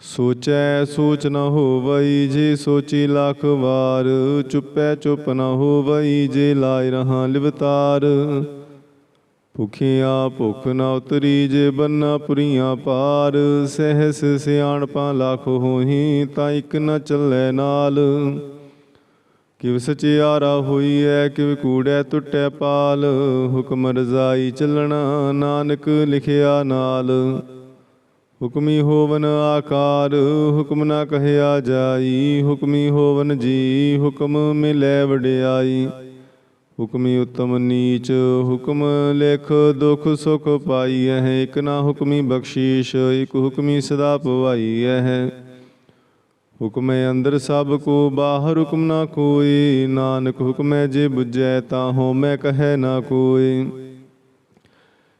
ਸੋਚੈ ਸੋਚ ਨ ਹੋਵਈ ਜੇ ਸੋਚੀ ਲੱਖ ਵਾਰ, ਚੁੱਪੈ ਚੁੱਪ ਨ ਹੋਵਈ ਜੇ ਲਾਇ ਰਹਾ ਲਿਵਤਾਰ। ਭੁਖਿਆ ਭੁਖ ਨ ਉਤਰੀ ਜੇ ਬੰਨਾ ਪੁਰੀਆਂ ਪਾਰ, ਸਹਿਸ ਸਿਆਣਪਾਂ ਲੱਖ ਹੋਹੀ ਤਾਂ ਇੱਕ ਨ ਚੱਲੈ ਨਾਲ। ਕਿਵ ਸਚਿਆਰਾ ਹੋਈ ਐ ਕਿਵ ਕੂੜੈ ਟੁੱਟੈ ਪਾਲ, ਹੁਕਮ ਰਜ਼ਾਈ ਚੱਲਣਾ ਨਾਨਕ ਲਿਖਿਆ ਨਾਲ। ਹੁਕਮੀ ਹੋਵਨ ਆਕਾਰ, ਹੁਕਮ ਨਾ ਕਹਿਆ ਜਾਈ। ਹੁਕਮੀ ਹੋਵਨ ਜੀ, ਹੁਕਮ ਮਿਲੈ ਵਡਿਆਈ। ਹੁਕਮੀ ਉਤਮ ਨੀਚ, ਹੁਕਮ ਲਿਖ ਦੁਖ ਸੁਖ ਪਾਈ ਹੈ ਇਕ ਨਾ ਹੁਕਮੀ ਬਖਸ਼ੀਸ਼, ਇਕ ਹੁਕਮੀ ਸਦਾ ਪਵਾਈ ਹੈ ਹੁਕਮੈ ਅੰਦਰ ਸਭ ਕੋ, ਬਾਹਰ ਹੁਕਮ ਨਾ ਕੋਈ। ਨਾਨਕ ਹੁਕਮੈ ਜੇ ਬੁਝੈ, ਤਾਂ ਹੋ ਮੈਂ ਕਹੈ ਨਾ ਕੋਈ।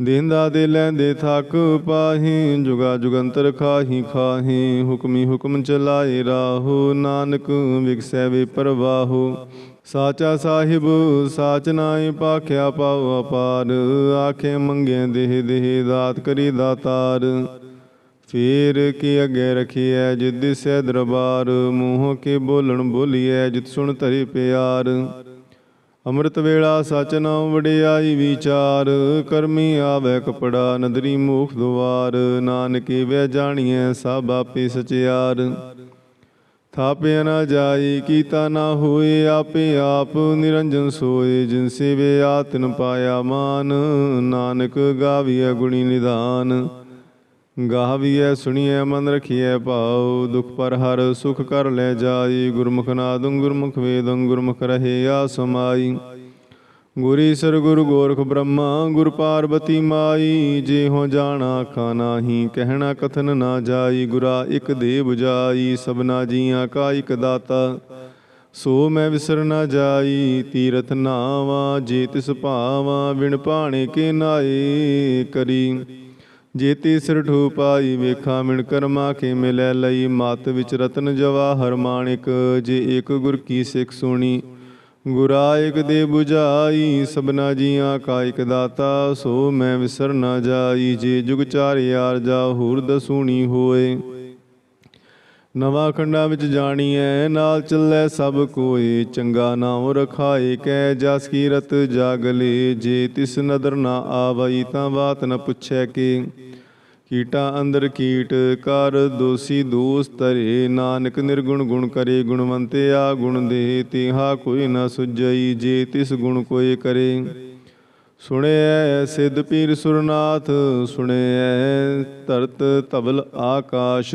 ਦੇਂਦਾ ਦੇ ਲੈਂਦੇ ਥੱਕ ਪਾਹੀ, ਜੁਗਾ ਜੁਗੰਤਰ ਖਾਹੀ ਖਾਹੀ, ਹੁਕਮੀ ਹੁਕਮ ਚਲਾਏ ਰਾਹੋ, ਨਾਨਕ ਵਿਗਸੈ ਵੇ ਪਰਵਾਹੋ। ਸਾਚਾ ਸਾਹਿਬ, ਸਾਚ ਨਾਏ ਪਾਖਿਆ ਪਾਉ ਅਪਾਰ, ਆਖੇ ਮੰਗੇ ਦੇਹ ਦੇਹ ਦਾਤ ਕਰੀ ਦਾਤਾਰ। ਫੇਰ ਕੀ ਅੱਗੇ ਰਖੀਐ ਜਿਤ ਸੈ ਦਰਬਾਰ, ਮੂੰਹ ਕੇ ਬੋਲਣ ਬੋਲੀਐ ਜਿਤ ਸੁਣ ਧਰੀ ਪਿਆਰ। ਅੰਮ੍ਰਿਤ ਵੇਲਾ ਸਚ ਨਾਮ ਵਡਿਆਈ ਵਿਚਾਰ, ਕਰਮੀ ਆਵੇ ਕਪੜਾ ਨਦਰੀ ਮੂਖ ਦੁਆਰ, ਨਾਨਕੀ ਵੇ ਜਾਣੀਐ ਸਭ ਆਪੇ ਸਚਿਆਰ। ਥਾਪਿਆ ਨਾ ਜਾਈ, ਕੀਤਾ ਨਾ ਹੋਏ ਆਪੇ ਆਪ ਨਿਰੰਜਨ ਸੋਏ, ਜਿਨ ਸੇਵੇ ਆਤਨ ਪਾਇਆ ਮਾਨ, ਨਾਨਕ ਗਾਵੀਐ ਗੁਣੀ ਨਿਧਾਨ। ਗਾਹ ਗਾਵੀਐ ਸੁਣੀਐ, ਮਨ ਰਖੀਐ, ਭਾਉ। ਦੁਖ ਪਰ ਹਰ ਸੁਖ ਕਰ ਲੈ ਜਾਈ। ਗੁਰਮੁਖ ਨਾਦੰ ਗੁਰਮੁਖ ਵੇਦੰ ਗੁਰਮੁਖ ਰਹੇ ਆ ਸਮਾਈ। ਗੁਰੀ ਸਰ ਗੁਰ ਗੋਰਖ ਬ੍ਰਹਮਾ, ਗੁਰ ਪਾਰਬਤੀ ਮਾਈ। ਜੇ ਹੋ ਜਾਣਾ ਆਖਾ ਨਾਹੀ ਕਹਿਣਾ ਕਥਨ ਨਾ ਜਾਈ। ਗੁਰਾ ਇਕ ਦੇ 부ਜਾਈ ਸਬਨਾ ਜੀਆਂ ਕਾ ਇਕ ਦਾਤਾ। ਸੋ ਮੈਂ ਵਿਸਰ ਨਾ ਜਾਈ, ਤੀਰਥ ਨਾਵਾ, ਜੇ ਤਿਸ ਭਾਵਾ ਵਿਣ ਭਾਣੇ ਕੇ ਨਾਏ ਕਰੀ। ਜੇ ਤੀ ਸਿਰ ਠੂ ਪਾਈ ਵੇਖਾ ਮਿਣ ਕਰਮਾ ਕੇ ਮਿਲੈ ਲਈ। ਮਤ ਵਿੱਚ ਰਤਨ ਜਵਾਹਰ ਮਾਣਿਕ ਜੇ ਏਕ ਗੁਰ ਕੀ ਸਿੱਖ ਸੁਣੀ। ਗੁਰਾ ਇਕ ਦੇ 부ਜਾਈ ਸਬਨਾ ਜੀਆਂ ਕਾ ਇਕ ਦਾਤਾ। ਸੋ ਮੈਂ ਵਿਸਰ ਨਾ ਜਾਈ, ਜੇ ਜੁਗ ਚਾਰ ਯਾਰ ਜਾ ਹੂਰ ਦਸੂਣੀ ਹੋਏ। ਨਵਾਂ ਖੰਡਾਂ ਵਿੱਚ ਜਾਣੀਐ, ਨਾਲ ਚੱਲੇ ਸਭ ਕੋਈ। ਚੰਗਾ ਨਾਮ ਰਖਾਏ ਕੈ ਜਸ ਕੀਰਤ ਜਾਗਲੇ ਜੇ ਤਿਸ ਨਦਰ ਨਾ ਆਵਈ, ਤਾਂ ਬਾਤ ਨ ਪੁੱਛੈ ਕੇ। ਕੀਟਾ ਅੰਦਰ ਕੀਟ, ਕਰ ਦੋਸੀ ਦੋਸ ਤਰੇ ਨਾਨਕ ਨਿਰਗੁਣ ਗੁਣ ਕਰੇ ਗੁਣਵੰਤੇ ਆ ਗੁਣ ਦੇ। ਤਿਹਾ ਕੋਈ ਨਾ ਸੁਜਈ ਜੇ ਤਿਸ ਗੁਣ ਕੋਈ ਕਰੇ। ਸੁਣਿਐ ਸਿੱਧ ਪੀਰ ਸੁਰਨਾਥ, ਸੁਣਿਐ ਧਰਤ ਤਬਲ ਆਕਾਸ਼।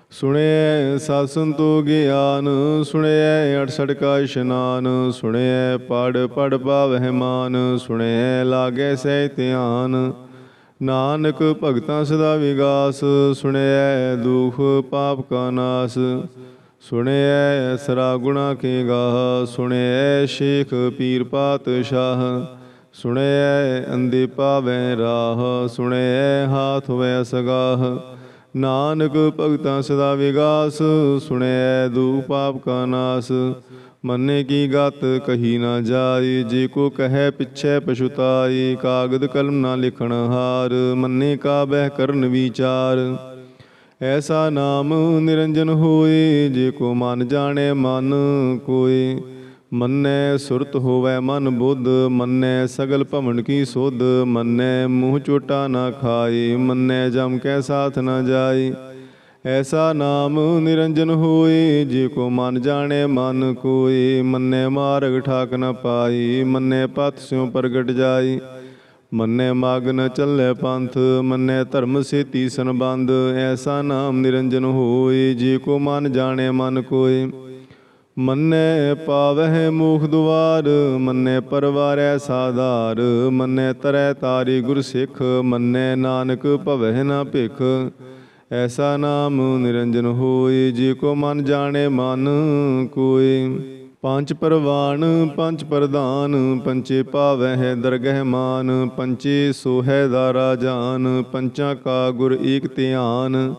ਸੁਣਿਐ ਸਤ ਸੰਤੋ ਗਿਆਨ, ਸੁਣਿਐ 68 ਕਾ ਇਸ਼ਨਾਨ, ਸੁਣਿਐ ਪੜ ਪੜ ਪਾਵਹਿ ਮਾਨ, ਸੁਣਿਐ ਲਾਗੈ ਸਹਿ ਧਿਆਨ। ਨਾਨਕ ਭਗਤਾਂ ਸਦਾ ਵਿਗਾਸ, ਸੁਣਿਐ ਦੁਖ ਪਾਪ ਕਾ ਨਾਸ। ਸੁਣਿਐ ਅਸਰਾ ਗੁਣਾ ਕੇ ਗਾਹ, ਸੁਣਿਐ ਸ਼ੇਖ ਪੀਰ ਪਾਤਸ਼ਾਹ। ਸੁਣਿਐ ਅੰਦੇ ਪਾਵੈ ਰਾਹ, ਸੁਣਿਐ ਹਾਥ ਵੈ ਸਗਾਹ। ਨਾਨਕ ਭਗਤਾਂ ਸਦਾ ਵਿਗਾਸ ਸੁਣੈ ਦੂ ਪਾਪ ਕਾ ਨਾਸ। ਮੰਨੇ ਕੀ ਗਤ ਕਹੀ ਨਾ ਜਾਈ, ਜੇ ਕੋ ਕਹੈ ਪਿਛੈ ਪਛੁਤਾਈ ਕਾਗਦ ਕਲਮ ਨਾ ਲਿਖਣ ਹਾਰ, ਮੰਨੇ ਕਾ ਬਹਿ ਕਰਨ ਵਿਚਾਰ। ਐਸਾ ਨਾਮ ਨਿਰੰਜਨ ਹੋਏ, ਜੇ ਕੋ ਮਨ ਜਾਣੈ ਮਨ ਕੋਏ। ਮੰਨੈ ਸੁਰਤ ਹੋਵੈ ਮਨ ਬੁੱਧ, ਮੰਨੈ ਸਗਲ ਭਵਨ ਕੀ ਸੋਧ, ਮੰਨੈ ਮੂੰਹ ਚੋਟਾ ਨਾ ਖਾਏ, ਮੰਨੈ ਜਮ ਕੈ ਸਾਥ ਨਾ ਜਾਏ। ਐਸਾ ਨਾਮ ਨਿਰੰਜਨ ਹੋਏ, ਜੇ ਕੋ ਮਨ ਜਾਣੇ ਮਨ ਕੋਏ, ਮੰਨੇ ਮਾਰਗ ਠਾਕ ਨ ਪਾਈ ਮੰਨੇ ਪਤ ਸਿਉ ਪ੍ਰਗਟ ਜਾਈ ਮੰਨੇ ਮਾਗ ਨ ਚੱਲੇ ਪੰਥ, ਮੰਨੇ ਧਰਮ ਸੇਤੀ ਸੰਬੰਧ, ਐਸਾ ਨਾਮ ਨਿਰੰਜਨ ਹੋਏ, ਜੇ ਕੋ ਮਨ ਜਾਣੇ ਮਨ ਕੋਏ। ਮੰਨੈ ਪਾਵਹਿ ਮੂਖ ਦੁਆਰ, ਮੰਨੇ ਪਰਵਾਰੈ ਸਾਧਾਰ, ਮੰਨੇ ਤਰੈ ਤਾਰੀ ਗੁਰ ਸਿੱਖ, ਮੰਨੈ ਨਾਨਕ ਭਵਹਿ ਨਾ ਭਿਖ। ਐਸਾ ਨਾਮ ਨਿਰੰਜਨ ਹੋਏ ਜੇ ਕੋ ਮਨ ਜਾਣੇ ਮਨ ਕੋਏ ਪੰਜ ਪਰਵਾਨ ਪੰਜ ਪ੍ਰਧਾਨ ਪੰਚੇ ਪਾਵਹਿ ਦਰਗਹਿ ਮਾਨ ਪੰਚੇ ਸੋਹੈ ਦਾਰਾ ਜਾਨ ਪੰਚਾਂ ਕਾ ਗੁਰ ਏਕ ਧਿਆਨ।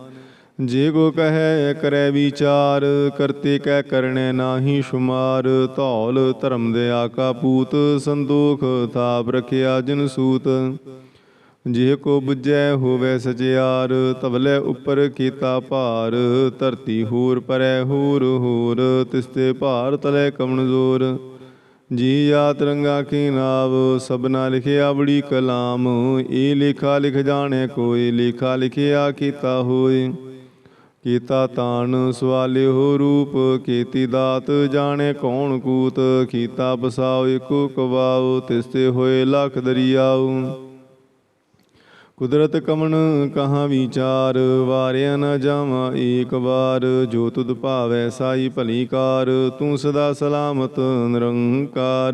ਜੇ ਕੋ ਕਹੈ ਕਰੈ ਵਿਚਾਰ, ਕਰਤੇ ਕੈ ਕਰਣੈ ਨਾਹੀ ਸ਼ੁਮਾਰ। ਧੌਲ ਧਰਮ ਦੇ ਆਕਾ ਪੂਤ, ਸੰਦੋਖ ਥਾਪ ਰਖਿਆ ਜਨ ਸੂਤ। ਜੇ ਕੋ ਬੁਝੈ ਹੋਵੇ ਸਚਿਆਰ, ਤਵਲੇ ਉੱਪਰ ਕੀਤਾ ਭਾਰ। ਧਰਤੀ ਹੂਰ ਪਰੈ ਹੂਰ ਹੂਰ ਤਿਸਤੇ ਭਾਰ ਤਲੇ ਕਮਨਜ਼ੋਰ ਜੀ ਜਾ ਤਿਰੰਗਾ ਕੀ ਨਾਵ, ਸਭਨਾ ਲਿਖਿਆ ਬੜੀ ਕਲਾਮ। ਏ ਲਿਖਾ ਲਿਖ ਜਾਣੈ ਕੋਈ, ਲੇਖਾ ਲਿਖਿਆ ਕੀਤਾ ਹੋਏ। ਕੀਤਾ ਤਾਣ ਸਵਾਲਿਓ ਰੂਪ, ਕੀਤੀ ਦਾਤ ਜਾਣੇ ਕੌਣ ਕੂਤ, ਕੀਤਾ ਬਸਾਓ ਇਕੋ ਕਵਾਉ ਤਿਸਤੇ ਹੋਏ ਲੱਖ ਦਰਿਆਉ ਕੁਦਰਤ ਕਮਣ ਕਹਾਂ ਵਿਚਾਰ, ਵਾਰਿਆ ਨ ਜਾਵਾਂ ਏਕ ਵਾਰ, ਜੋ ਤੁਧ ਭਾਵੈ ਸਾਈ ਭਲੀ ਕਾਰ, ਤੂੰ ਸਦਾ ਸਲਾਮਤ ਨਿਰੰਕਾਰ।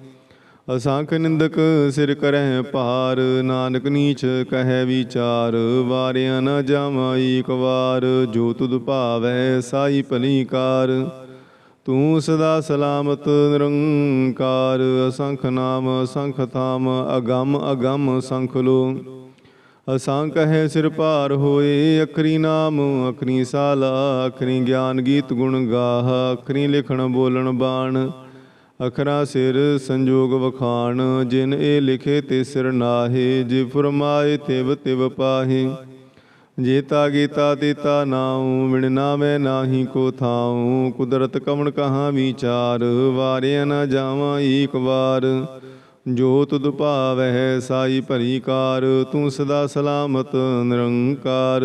ਅਸੰਖ ਨਿੰਦਕ ਸਿਰ ਕਰਹਿ ਭਾਰ, ਨਾਨਕ ਨੀਚ ਕਹੈ ਵਿਚਾਰ, ਵਾਰਿਆ ਨ ਜਾਵਾਂ ਏਕ ਵਾਰ, ਜੋ ਤੁਧ ਭਾਵੈ ਸਾਈ ਭਲੀ ਕਾਰ ਤੂੰ ਸਦਾ ਸਲਾਮਤ ਨਿਰੰਕਾਰ, ਅਸੰਖ ਨਾਮ ਅਸੰਖ ਥਾਮ, ਅਗੰਮ ਅਗੰਮ ਸੰਖ ਲੋ। ਅਸੰਖ ਹੈ ਸਿਰ ਭਾਰ ਹੋਏ, ਅਖਰੀ ਨਾਮ, ਅਖਰੀ ਸਾਲਾ, ਅਖਰੀ ਗਿਆਨ ਗੀਤ ਗੁਣ ਗਾਹ, ਅਖਰੀ ਲਿਖਣ ਬੋਲਣ ਬਾਣ। ਅਖਰਾ ਸਿਰ ਸੰਜੋਗ ਵਖਾਣ, ਜਿਨ ਇਹ ਲਿਖੇ ਤੇ ਸਿਰ ਨਾਹੇ, ਜੇ ਫਰਮਾਏ ਤਿਵ ਤਿਵ ਪਾਹੇ। ਜੇਤਾ ਗੀਤਾ ਤੀਤਾ ਨਾਉ, ਵਿਣ ਨਾਵੇਂ ਨਾਹੀ ਕੋ ਥਾਉ। ਕੁਦਰਤ ਕਮਣ ਕਹਾਂ ਵਿਚਾਰ, ਵਾਰਿਆ ਨਾ ਜਾਵਾਂ ਏਕ ਵਾਰ। ਜੋ ਤੁਧ ਭਾਵੈ ਸਾਈ ਭਰੀ ਕਾਰ, ਤੂੰ ਸਦਾ ਸਲਾਮਤ ਨਿਰੰਕਾਰ।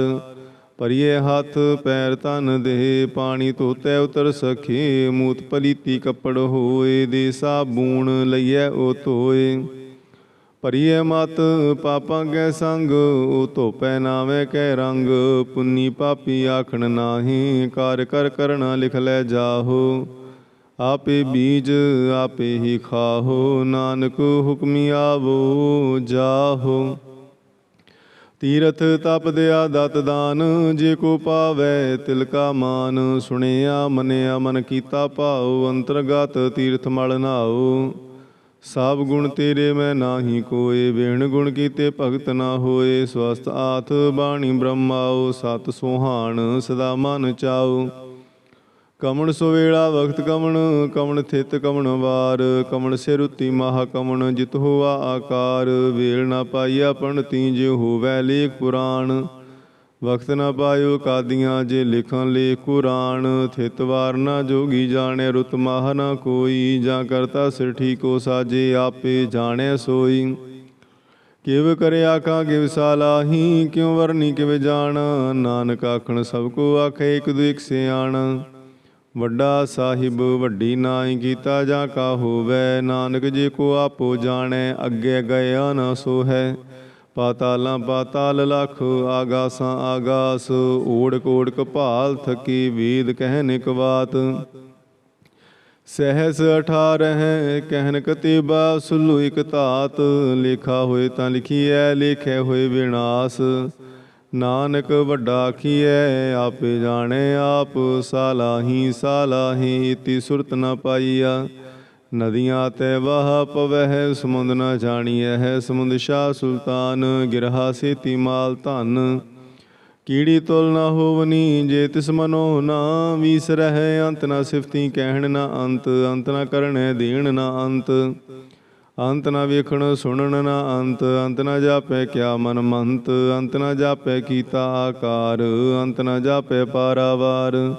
ਪਰਿਏ ਹੱਥ, ਪੈਰ ਤਨ ਦੇ ਪਾਣੀ ਧੋਤੇ ਉਤਰ ਸਖੇ, ਮੂਤ ਪਲੀਤੀ ਕੱਪੜ ਹੋਏ, ਦੇ ਸਾਬੂਣ ਲਈਐ, ਉਹ ਧੋਏ। ਪਰਿਏ ਮਤ, ਪਾਪਾਂ ਕੈ ਸੰਗ, ਉਹ ਧੋਪੈ ਨਾਵੇਂ ਕੈ ਰੰਗ। ਪੁੰਨੀ ਪਾਪੀ ਆਖਣ ਨਾਹੀ, ਕਾਰ ਕਰ ਕਰਣਾ ਲਿਖ ਲੈ ਜਾਹੋ। ਆਪੇ ਬੀਜ, ਆਪੇ ਹੀ ਖਾਹੋ, ਨਾਨਕ ਹੁਕਮੀ ਆਵੋ, ਜਾਹੋ। ਤੀਰਥ ਤਪ ਦਿਆ ਦਤ ਦਾਨ, ਜੇ ਕੋ ਪਾਵੈ ਤਿਲ ਕਾ ਮਾਨ। ਸੁਣਿਆ, ਮਨਿਆ, ਮਨ ਕੀਤਾ ਭਾਉ, ਅੰਤਰਗਤ ਤੀਰਥ ਮਲ ਨਾਉ। ਸਭ ਗੁਣ ਤੇਰੇ ਮੈਂ ਨਾਹੀ ਕੋਏ, ਵੇਣ ਗੁਣ ਕੀਤੇ ਭਗਤ ਨਾ ਹੋਏ। ਸਵਸਤ ਆਥ ਬਾਣੀ ਬ੍ਰਹਮਾਉ, ਸਤ ਸੁਹਾਣ, ਸਦਾ ਮਨ ਚਾਉ। ਕਮਣ ਸੋ ਵੇਲਾ ਵਖਤ ਕਮਣ ਕਮਣ ਥਿਤ ਕਮਣ ਵਾਰ, ਕਮਣ ਸਿਰ ਸਿਰੁਤੀ ਮਹਾ ਕਮਣ ਜਿਤ ਹੋਆ ਆਕਾਰ, ਵੇਲ ਨਾ ਪਾਈਆ ਪੰਡਤੀ ਜੇ ਹੋਵੈ ਲੇਖ ਪੁਰਾਣ। ਵਕਤ ਨਾ ਪਾਇਓ ਕਾਦੀਆਂ ਜੇ ਲਿਖਣ ਲੇਖ ਕੁਰਾਨ, ਥਿਤ ਵਾਰ ਨਾ ਜੋਗੀ ਜਾਣੈ ਰੁਤ ਮਾਹ ਨਾ ਕੋਈ, ਜਾਂ ਕਰਤਾ ਸਿਰ ਠੀਕੋ ਸਾਜੇ ਆਪੇ ਜਾਣੈ ਸੋਈ। ਕਿਵ ਕਰਿਆ ਕਾ ਕਿਵ ਸਾਲਾਹੀ ਕਿਉ ਵਰਨੀ ਕਿਵ ਜਾਣ, ਨਾਨਕ ਆਖਣ ਸਭ ਕੋ ਆਖੇ ਇਕ ਦੁਇਕ ਸਿਆਣ। ਵੱਡਾ ਸਾਹਿਬ ਵੱਡੀ ਨਾਈ ਕੀਤਾ ਜਾ ਕਾ ਹੋਵੇ, ਨਾਨਕ ਜੀ ਕੋ ਆਪੋ ਜਾਣੈ, ਅੱਗੇ ਗਿਆ ਨਾ ਸੋ ਹੈ ਪਾਤਾਲਾਂ ਪਾਤਾਲ ਲਖ ਆਗਾਸਾਂ ਆਗਾਸ ਓੜ ਕੋੜ ਕਪਾਲ ਥਕੀ ਵੇਦ ਕਹਿਨ ਇਕ ਬਾਤ ਸਹਿਸ 18 ਕਹਿਨ ਕਤੀਬਾ ਸੁਲੂ ਇਕ ਧਾਤ, ਲਿਖਾ ਹੋਏ ਤਾਂ ਲਿਖੀਐ, ਲਿਖੇ ਹੋਏ ਵਿਨਾਸ਼। ਨਾਨਕ ਵੱਡਾ ਆਖੀਐ, ਆਪੇ ਜਾਣੇ ਆਪ, ਸਾਲਾਹੀ ਸਾਲਾਹੀ ਇਤੀ ਸੁਰਤ ਨ ਪਾਈਆ। ਨਦੀਆਂ ਤੇ ਵਹ ਪਵਹਿ, ਸਮੁੰਦ ਨ ਜਾਣੀਐ ਹੈ ਸਮੁੰਦ ਸ਼ਾਹ ਸੁਲਤਾਨ, ਗਿਰਹਾ ਸੇਤੀ ਮਾਲ ਧਨ। ਕੀੜੀ ਤੁਲ ਨਾ ਹੋਵਨੀ, ਜੇ ਤਿਸ ਮਨੋ ਨਾ ਵੀਸਰਹਿ ਅੰਤ ਨਾ ਸਿਫਤੀ, ਕਹਿਣ ਨਾ ਅੰਤ ਅੰਤ ਨਾ ਕਰਣੈ ਦੇਣ ਨਾ ਅੰਤ। ਅੰਤ ਨਾ ਵੇਖਣ, ਸੁਣਨ ਨਾ ਅੰਤ ਅੰਤ ਨਾ ਜਾਪੈ ਕਿਆ ਮਨ ਮੰਤ, ਅੰਤ ਨਾ ਜਾਪੈ ਕੀਤਾ ਆਕਾਰ, ਅੰਤ ਨਾ ਜਾਪੈ ਪਾਰਾਵਾਰ।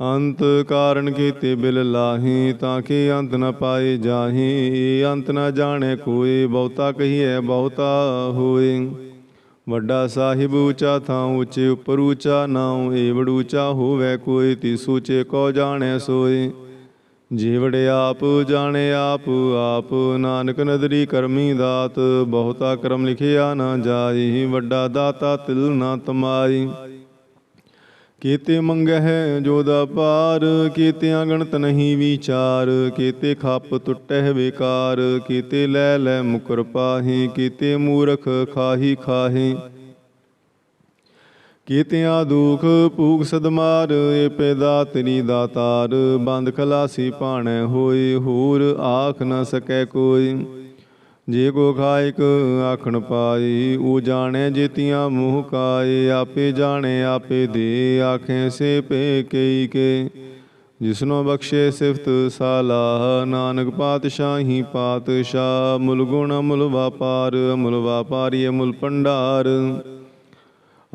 ਅੰਤ ਕਾਰਨ ਕੀਤੇ ਬਿਲ ਲਾਹੀ, ਤਾਂ ਕਿ ਅੰਤ ਨ ਪਾਏ ਜਾਹੀ, ਅੰਤ ਨ ਜਾਣੇ ਕੋਈ ਬਹੁਤਾ ਕਹੀਐ ਬਹੁਤਾ ਹੋਏ। ਵੱਡਾ ਸਾਹਿਬ ਉੱਚਾ ਥਾਂ ਉੱਚੇ, ਉਪਰ ਉਚਾ ਨਾਉ, ਏਵੜ ਉੱਚਾ ਹੋਵੇ ਕੋਈ ਤੀ ਸੂਚੇ ਕੋ ਜਾਣੈ ਸੋਏ। ਜੀਵੜੇ ਆਪ, ਜਾਣੇ ਆਪ ਆਪ ਨਾਨਕ ਨਦਰੀ ਕਰਮੀ ਦਾਤ, ਬਹੁਤਾ ਕਰਮ ਲਿਖਿਆ ਨਾ ਜਾਈ, ਵੱਡਾ ਦਾਤਾ ਤਿਲ ਨਾ ਤਮਾਈ। ਕੀਤੇ ਮੰਗਹਿ ਜੋ ਦਾ ਪਾਰ ਕੀਤੇ ਗਣਤ ਨਹੀਂ ਵਿਚਾਰ, ਕੀਤੇ ਖੱਪ ਟੁੱਟਹਿ ਵਿਕਾਰ, ਕੀਤੇ ਲੈ ਲੈ ਮੁਕਰ ਪਾਹੀ, ਕੀਤੇ ਮੂਰਖ ਖਾਹੀ ਖਾਹੀ। ਕੀਤਿਆਂ ਦੁਖ ਭੂਖ ਸਦਮਾਰ ਏ ਪੈਦਾ ਤੇਰੀ ਦਾਤਾਰ, ਬੰਦ ਖਲਾਸੀ ਪਾਣੈ ਹੋਏ, ਹੋਰ ਆਖ ਨ ਸਕੈ ਕੋਈ। ਜੇ ਕੋ ਖਾਇਕ ਆਖਣ ਪਾਈ ਉਹ ਜਾਣੈ ਜੇਤੀਆਂ ਮੂਹ ਕਾਏ, ਆਪੇ ਜਾਣੈ, ਆਪੇ ਦੇ, ਆਖੇ ਸੇ ਪੇ ਕਈ ਕੇ। ਜਿਸਨੋ ਬਖਸ਼ੇ ਸਿਫਤ ਸਾਲਾਹ ਨਾਨਕ ਪਾਤਸ਼ਾਹੀ ਪਾਤਸ਼ਾਹ, ਮੁਲ ਗੁਣ ਮੁਲ ਵਾਪਾਰ, ਮੁਲ ਵਾਪਾਰੀ ਮੁਲ ਪੰਡਾਰ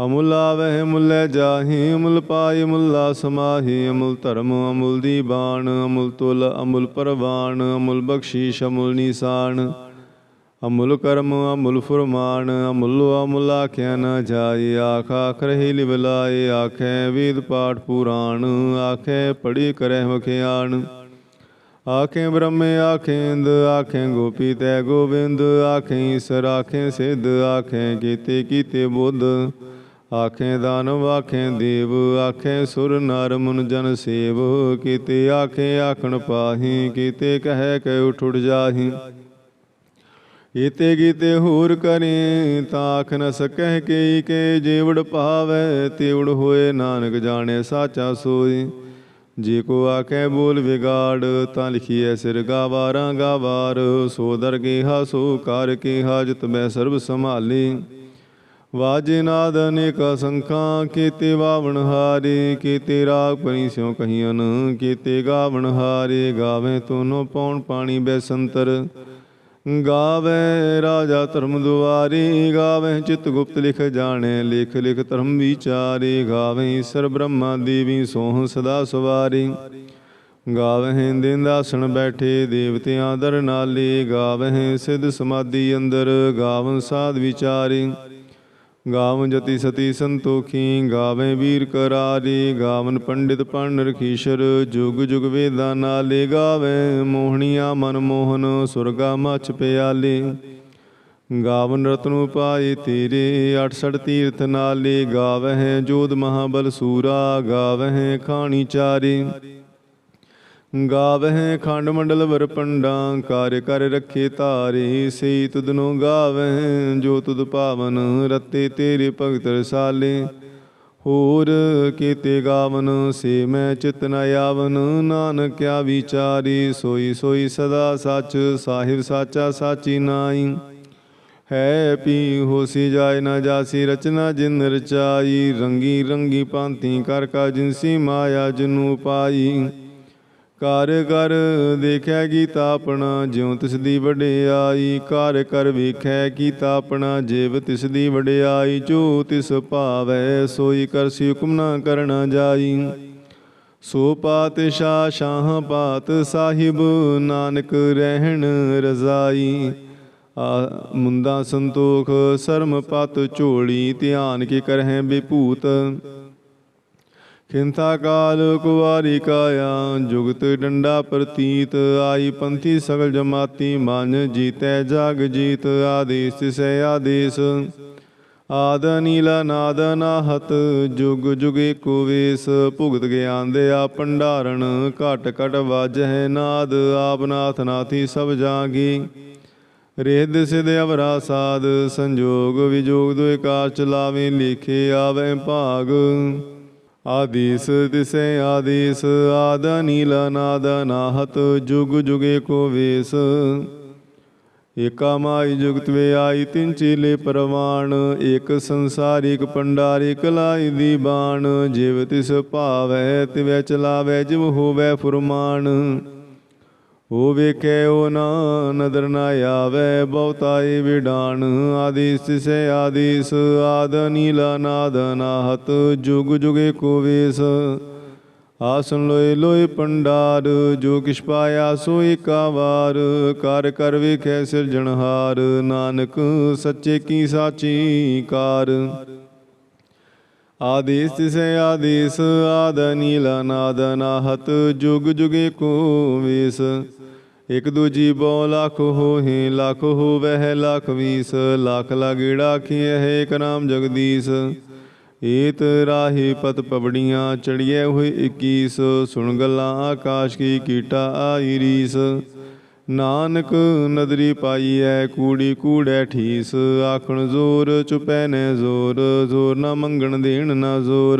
ਅਮੁਲਾ ਵਹਿ ਮੁਲੇ ਜਾਹੀ, ਅਮੁਲ ਪਾਈ ਮੁਲਾ ਸਮਾਹੀ, ਅਮੁਲ ਧਰਮ ਅਮੁਲ ਦੀਬਾਨ ਅਮੁਲ ਤੁਲ ਅਮੁਲ ਪਰਵਾਨ ਅਮੁਲ ਬਖਸ਼ੀਸ਼ ਅਮੁਲ ਨਿਸ਼ਾਨ। ਅਮੁਲ ਕਰਮ ਅਮੁਲ ਫੁਰਮਾਨ, ਅਮੁਲ ਅਮੁਲ ਆਖਿਆ ਨ ਜਾਈ ਆਖ ਆਖ ਰਹੀ ਲਿਵਲਾਏ ਆਖੇ ਵੇਦ ਪਾਠ ਪੁਰਾਣ, ਆਖੇ ਪੜੀ ਕਰੈ ਵਖਿਆਣ। ਆਖੇ ਬ੍ਰਹਮੇ ਆਖੇ ਇੰਦ ਆਖੇ ਗੋਪੀ ਤੈ ਗੋਬਿੰਦ ਆਖੇ ਈਸਰ, ਆਖੇ ਸਿੱਧ, ਆਖੇ ਕੀਤੇ ਕੀਤੇ ਬੁੱਧ। ਆਖੇ ਦਾਨਵ ਆਖੇ ਦੇਵ ਆਖੇ ਸੁਰ ਨਰ ਮੁਨ ਜਨ ਸੇਵ, ਕੀਤੇ ਆਖੇ ਆਖਣ ਪਾਹੀ, ਕੀਤੇ ਕਹਿ ਕੇ ਉਠ ਉਠ ਜਾਹੀ। ਈਤੇ ਗੀਤੇ ਹੋਰ ਕਰੇ ਤਾਂ ਆਖ ਨ ਸਕਹਿ ਕੇ ਕੇ ਜੀਵੜ ਭਾਵੈ ਤਿਵੜ ਹੋਏ ਨਾਨਕ ਜਾਣੇ ਸਾਚਾ ਸੋਈ ਜੇ ਕੋ ਆਖੇ ਬੋਲ ਵਿਗਾੜ, ਤਾਂ ਲਿਖੀਐ ਸਿਰ ਗਾਵਾਰਾਂ ਗਾਵਾਰ, ਸੋ ਦਰਗੇਹਾ ਸੋ ਕਰ ਕੇ ਹਾਜਤ ਮੈਂ ਸਰਬ ਸੰਭਾਲੀ। ਵਾਜੇ ਨਾਦ ਅਨੇਕ ਸੰਖਾਂ, ਕੀਤੇ ਵਾਵਣ ਹਾਰੇ, ਕੀਤੇ ਰਾਗ ਪਰੀ ਸਿਉ ਕਹੀਨ ਕੀਤੇ ਗਾਵਣ ਹਾਰੇ, ਗਾਵੇ ਤੋਨੋ ਪੌਣ ਪਾਣੀ ਬੈਸੰਤਰ। ਗਾਵੇ ਰਾਜਾ ਧਰਮ ਦੁਆਰੀ, ਗਾਵੇ ਚਿਤ ਗੁਪਤ ਲਿਖ ਜਾਣੇ, ਲਿਖ ਲਿਖ ਧਰਮ ਵਿਚਾਰੇ, ਗਾਵੇ ਈਸ਼ਰ ਬ੍ਰਹਮਾ ਦੇਵੀ ਸੋਹ ਸਦਾ ਸਵਾਰੀ। ਗਾਵਹਿ ਦਿੰਦਾਸਣ ਬੈਠੇ ਦੇਵਤਿਆਂ ਦਰ ਨਾਲੇ ਗਾਵਹਿ ਸਿਧ ਸਮਾਧੀ ਅੰਦਰ, ਗਾਵਨ ਸਾਧ ਵਿਚਾਰੀ। ਗਾਵਨ ਜਤੀ ਸਤੀ ਸੰਤੋਖੀ, ਗਾਵੇ ਵੀਰ ਕਰਾਰੀ, ਗਾਵਨ ਪੰਡਿਤ ਪੰਡ ਰਖੀਸ਼ਰ, ਜੁਗ ਜੁਗ ਵੇਦਾਂ ਨਾਲੇ ਗਾਵੇ, ਮੋਹਣੀਆਂ ਮਨ ਮੋਹਨ, ਸੁਰਗਾ ਮਛ ਪਿਆਲੇ। ਗਾਵਨ ਰਤਨੁ ਪਾਏ ਤੇਰੇ 68 ਤੀਰਥ ਨਾਲੇ, ਗਾਵਹਿ ਜੋਧ ਮਹਾਬਲ ਸੂਰਾ, ਗਾਵਹਿ ਖਾਣੀ ਚਾਰੇ। ਗਾਵਹਿ ਖੰਡ ਮੰਡਲ ਵਰਪੰਡਾਂ ਕਰ ਕਰ ਰੱਖੇ ਧਾਰੇ ਸੇ ਤੁਧਨੋ ਗਾਵਹਿ, ਜੋ ਤੁਧ ਭਾਵਨ ਰਤੇ ਤੇਰੇ ਭਗਤ ਰਸਾਲੇ। ਹੋਰ ਕੀਤੇ ਗਾਵਨ, ਸੇ ਮੈਂ ਚਿਤ ਨ ਆਵਨ ਨਾਨਕ ਕਿਆ ਵਿਚਾਰੀ, ਸੋਈ ਸੋਈ ਸਦਾ ਸੱਚ, ਸਾਹਿਬ ਸਾਚਾ ਸਾਚੀ ਨਾਈ ਹੈ ਪੀ ਹੋਸੀ ਜਾਏ ਨਾ ਜਾਸੀ, ਰਚਨਾ ਜਿਨ ਰਚਾਈ, ਰੰਗੀ ਰੰਗੀ ਪਾਂਤੀ ਕਰ ਕਾ ਜਿਨਸੀ ਮਾਇਆ ਜਨੂ ਪਾਈ। ਕਰ ਕਰ ਦੇਖੈ ਕੀਤਾ ਆਪਣਾ, ਜਿਉ ਤਿਸ ਦੀ ਵਡਿਆਈ ਕਰ ਕਰ ਵੇਖੈ ਕੀਤਾ ਆਪਣਾ, ਜੀਵ ਤਿਸ ਦੀ ਵਡਿਆਈ, ਜੋ ਤਿਸ ਭਾਵੈ, ਸੋਈ ਕਰਸੀ ਹੁਕਮ ਨਾ ਕਰਨਾ ਜਾਈ। ਸੋ ਪਾਤਸ਼ਾਹ ਸ਼ਾਹ ਪਾਤ ਸਾਹਿਬ, ਨਾਨਕ ਰਹਿਣ ਰਜ਼ਾਈ। ਆ ਮੁੰਦਾ ਸੰਤੋਖ, ਸਰਮ ਪਤ ਝੋਲੀ, ਧਿਆਨ ਕੇ ਕਰਹਿ ਬਿਭੂਤ ਖਿੰਥਾ ਕਾਲ ਕੁਵਾਰੀ ਕਾਇਆ, ਜੁਗਤ ਡੰਡਾ ਪ੍ਰਤੀਤ, ਆਈ ਪੰਥੀ ਸਗਲ ਜਮਾਤੀ, ਮਨ ਜੀਤੈ ਜਗ ਜੀਤ, ਆਦੇਸ ਤਿਸੈ ਆਦੇਸ। ਆਦ ਨੀਲਾ ਨਾਦ ਨਾਹਤ, ਜੁਗ ਜੁਗੇ ਕੋ ਵੇਸ, ਭੁਗਤ ਗਿਆਨ ਦੇ ਆ ਭੰਡਾਰਨ, ਘਟ ਘਟ ਹੈ ਨਾਦ, ਆਪ ਨਾਥੀ ਸਭ ਜਾਗੀ। ਰੇਦ ਸਿਧ ਅਵਰਾ ਸਾਧ, ਸੰਜੋਗ ਵਿਜੋਗ ਦੁਇ ਕਾਰ ਚਲਾਵੇ, ਲਿਖੇ ਆਵੇ ਭਾਗ। ਆਦੀਸ ਤਿਸੈ ਆਦੀਸ, ਆਦ ਨੀਲ ਨਾਦ ਨਾਹਤ ਜੁਗ ਜੁਗੇ ਕੋ ਵੇਸ। ਏਕਾ ਮਾਈ ਜੁਗਤ ਵੇ ਆਈ, ਤਿਨ ਚੀਲੇ ਪਰਵਾਣ। ਏਕ ਸੰਸਾਰਿਕ ਪੰਡਾਰੀ ਕਲਾਈ ਦੀ ਬਾਣ। ਜਿਵ ਤਿਸ ਭਾਵੈ, ਤਿਵੈ ਚਲਾਵੈ, ਜਿਵ ਹੋਵੈ ਫੁਰਮਾਨ ਉਹ ਵੇਖੇ ਉਹ ਨਾ ਨਦਰ ਨਾ ਆਵੇ, ਬਹੁਤਾਈ ਵਿਡਾਨ ਆਦਿ ਸੇ ਆਦਿਸ, ਆਦ ਨੀਲਾ ਨਾਦ ਨਾਹਤ, ਜੁਗ ਜੁਗੇ ਕੋ ਵੇਸ। ਆਸਨ ਲੋਏ ਲੋਏ ਪੰਡਾਰ, ਜੋ ਕਿਛ ਪਾਇਆ ਸੋਈ ਕਾ ਵਾਰ ਕਰ ਕਰ ਵੇਖੈ ਸਿਰਜਣਹਾਰ ਨਾਨਕ ਸੱਚੇ ਕੀ ਸਾਚੀ ਕਾਰ। ਆਦੇਸ ਤਿਸੈ ਆਦੇਸ, ਆਦ ਨੀਲ ਨਾਦ ਨਾਹਤ, ਜੁਗ ਜੁਗੇ ਕੋ ਵੇਸ। ਇਕ ਦੂਜੀ ਬੋ ਲੱਖ ਹੋਹੇ, ਲੱਖ ਹੋਵਹਿ ਲੱਖ ਵੀਸ, ਲੱਖ ਲਗੜਾ ਖੀਏ ਏਕ ਨਾਮ ਜਗਦੀਸ਼। ਏਤ ਰਾਹੀ ਪਤ ਪਵੜੀਆਂ ਚੜੀਏ ਹੋਏ 21 ਸੁਣ ਗੱਲਾਂ ਆਕਾਸ਼ ਕੀ ਕੀਟਾ ਆਈ ਰੀਸ। ਨਾਨਕ ਨਦਰੀ ਪਾਈਐ, ਕੂੜੀ ਕੂੜੈ ਠੀਸ। ਆਖਣ ਜ਼ੋਰ ਚੁਪੈ ਨੇ ਜ਼ੋਰ ਜ਼ੋਰ ਨਾ ਮੰਗਣ ਦੇਣ ਨਾ ਜ਼ੋਰ।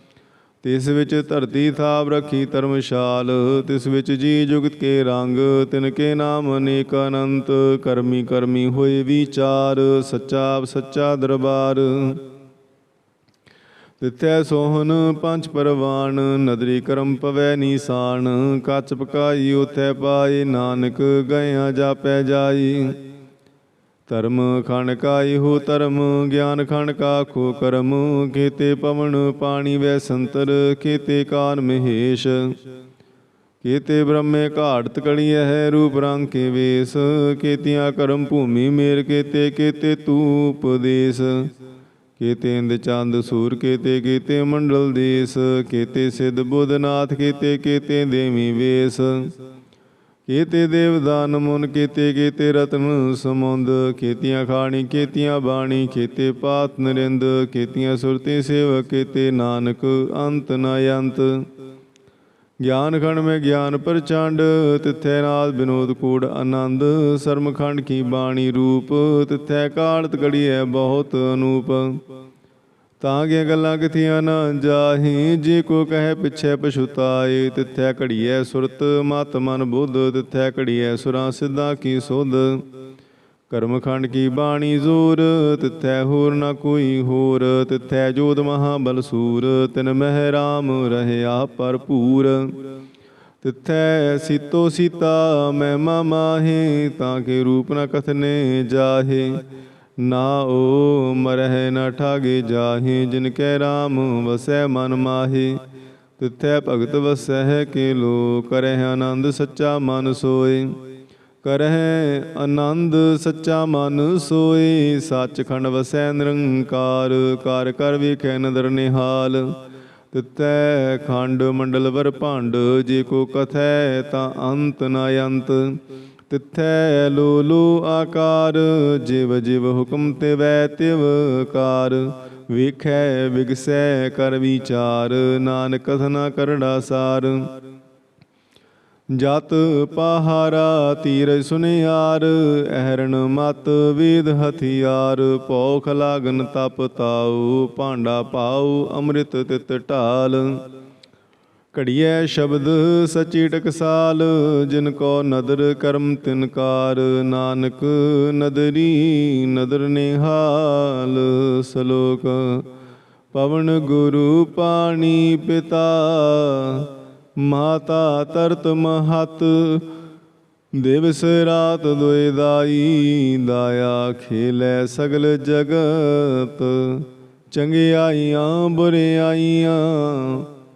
ਤਿਸ ਵਿੱਚ ਧਰਤੀ ਥਾਪ ਰੱਖੀ ਧਰਮਸ਼ਾਲ, ਤਿਸ ਵਿੱਚ ਜੀ ਜੁਗਤ ਕੇ ਰੰਗ, ਤਿਨ ਕੇ ਨਾਮ ਅਨੇਕ ਅਨੰਤ, ਕਰਮੀ ਕਰਮੀ ਹੋਏ ਵਿਚਾਰ, ਸੱਚਾ ਸੱਚਾ ਦਰਬਾਰ। ਤਿਥੈ ਸੋਹਨ ਪੰਜ ਪਰਵਾਨ ਨਦਰੀ ਕਰਮ ਪਵੈ ਨੀਸਾਨ ਕੱਚ ਪਕਾਈ ਉਥੈ ਪਾਏ ਨਾਨਕ ਗਇਆ ਜਾਪੈ ਜਾਈ। ਧਰਮ ਖਣ ਕਾਈ ਹੋ ਧਰਮ, ਗਿਆਨ ਖਣ ਕਾ ਖੋ ਕਰਮ। ਕੀਤੇ ਪਵਨ ਪਾਣੀ ਵੈ ਸੰਤਰ ਕੀਤੇ ਕਾਨ ਮਹੇਸ਼। ਕੀਤੇ ਬ੍ਰਹਮੇ ਘਾੜਤ ਕੜੀਐ ਹੈ ਰੂਪ ਰੰਗ ਕੇ ਵੇਸ। ਕੀਤਿਆਂ ਕਰਮ ਭੂਮੀ ਮੇਰ ਕੀਤੇ ਕੀਤੇ ਤੂਪ ਦੇਸ। ਕੀਤੇ ਇੰਦ ਚੰਦ ਸੂਰ ਕੀਤੇ ਕੀਤੇ ਮੰਡਲ ਦੇਸ। ਕੀਤੇ ਸਿੱਧ ਬੁੱਧਨਾਥ ਕੀਤੇ ਕੀਤੇ ਦੇਵੀ ਵੇਸ। ਕੀਤੇ ਦੇਵਦਾਨ ਮੁਨ ਕੀਤੇ ਕੀਤੇ ਰਤਨ ਸਮੁੰਦ, ਕੀਤੀਆਂ ਖਾਣੀ, ਕੀਤੀਆਂ ਬਾਣੀ, ਕੀਤੇ ਪਾਤ ਨਰਿੰਦ, ਕੀਤੀਆਂ ਸੁਰਤੀ ਸੇਵਕ, ਕੀਤੇ ਨਾਨਕ, ਅੰਤ ਨ ਅੰਤ। ਗਿਆਨ ਖੰਡ ਮੈਂ ਗਿਆਨ ਪ੍ਰਚੰਡ, ਤਿੱਥੈ ਨਾਲ ਬਿਨੋਦ ਕੂੜ ਆਨੰਦ। ਸਰਮਖੰਡ ਕੀ ਬਾਣੀ ਰੂਪ, ਤਿੱਥੈ ਕਾੜਤ ਹੈ ਬਹੁਤ ਅਨੂਪ। ਤਾਂ ਕਿ ਗੱਲਾਂ ਕਿਥੀਆਂ ਨਾ ਜਾਹੀ? ਜੇ ਕੋ ਕਹੇ ਪਿਛੇ ਪਛੁਤਾਏ ਤਿੱਥੈ ਘੜੀਐ ਸੁਰਤ, ਮਤ ਮਨ ਬੁੱਧ, ਤਿੱਥੈ ਘੜੀਐ ਸੁਰਾਂ, ਸਿੱਧਾ ਕੀ ਸੋਧ? ਕਰਮਖੰਡ ਕੀ ਬਾਣੀ ਜ਼ੋਰ? ਤਿੱਥੈ ਹੋਰ ਨਾ ਕੋਈ ਹੋਰ? ਤਿੱਥੈ ਜੋਤ ਮਹਾਬਲ ਸੂਰ? ਤਿਨ ਮਹਿ ਰਾਮ ਰਹਿਆ ਭਰਪੂਰ? ਤਿੱਥੈ ਸੀਤੋ ਸੀਤਾ, ਮਹਿਮਾ ਮਾਹੇ, ਤਾਂ ਕੇ ਰੂਪ ਨ ਕਥਨੇ ਜਾਹੇ? ਨਾ ਓ ਮਰਹਿ ਨ ਠਾਗੇ ਜਾਹੇ, ਜਿਨ ਕੈ ਰਾਮ ਵਸੈ ਮਨ ਮਾਹੀ। ਤਿਥੈ ਭਗਤ ਵਸੈ ਕੇ ਲੋ ਕਰਹਿ ਆਨੰਦ ਸੱਚਾ ਮਨ ਸੋਏ ਕਰਹਿ ਆਨੰਦ ਸੱਚਾ ਮਨ ਸੋਏ ਸੱਚਖੰਡ ਵਸੈ ਨਿਰੰਕਾਰ ਕਰ ਕਰ ਵੇਖੈ ਨਦਰ ਨਿਹਾਲ। ਤਿਤੈ ਖੰਡ ਮੰਡਲ ਵਰ ਭਾਂਡ, ਜੇ ਕੋ ਕਥੈ ਤਾਂ ਅੰਤ ਨ ਅੰਤ। ਤਿਥੈ ਲੋ ਲੋ ਆਕਾਰ, ਜਿਵ ਜਿਵ ਹੁਕਮ ਤੇ ਵੈ ਤਿਵ ਕਾਰ। ਵੇਖੈ, ਵਿਗਸੈ, ਕਰ ਵਿਚਾਰ, ਨਾਨਕ ਕਥਨਾ ਕਰੜਾ ਸਾਰ। ਜਤ ਪਹਾਰਾ ਤੀਰ ਸੁਨਿਆਰ ਅਹਰਣ ਮਤ ਵੇਦ ਹਥਿਆਰ। ਭੌਖ ਲਾਗਨ ਤਪ ਤਾਉ, ਭਾਂਡਾ ਪਾਉ ਅੰਮ੍ਰਿਤ ਤਿਤ ਢਾਲ। ਘੜੀਐ ਸ਼ਬਦ ਸਚੀ ਟਕਸਾਲ, ਜਿਨ ਕੋ ਨਦਰ ਕਰਮ ਤਿਨਕਾਰ ਨਾਨਕ ਨਦਰੀ ਨਦਰ ਨਿਹਾਲ, ਸ਼ਲੋਕ ਪਵਨ ਗੁਰੂ ਪਾਣੀ ਪਿਤਾ, ਮਾਤਾ ਤਰਤ ਮਹਤ ਦਿਵਸ ਰਾਤ ਦੁਇ ਦਾਈ, ਦਾਇਆ ਖੇਲੇ ਸਗਲ ਜਗਤ, ਚੰਗਿਆਈਆਂ ਬੁਰਿਆਈਆਂ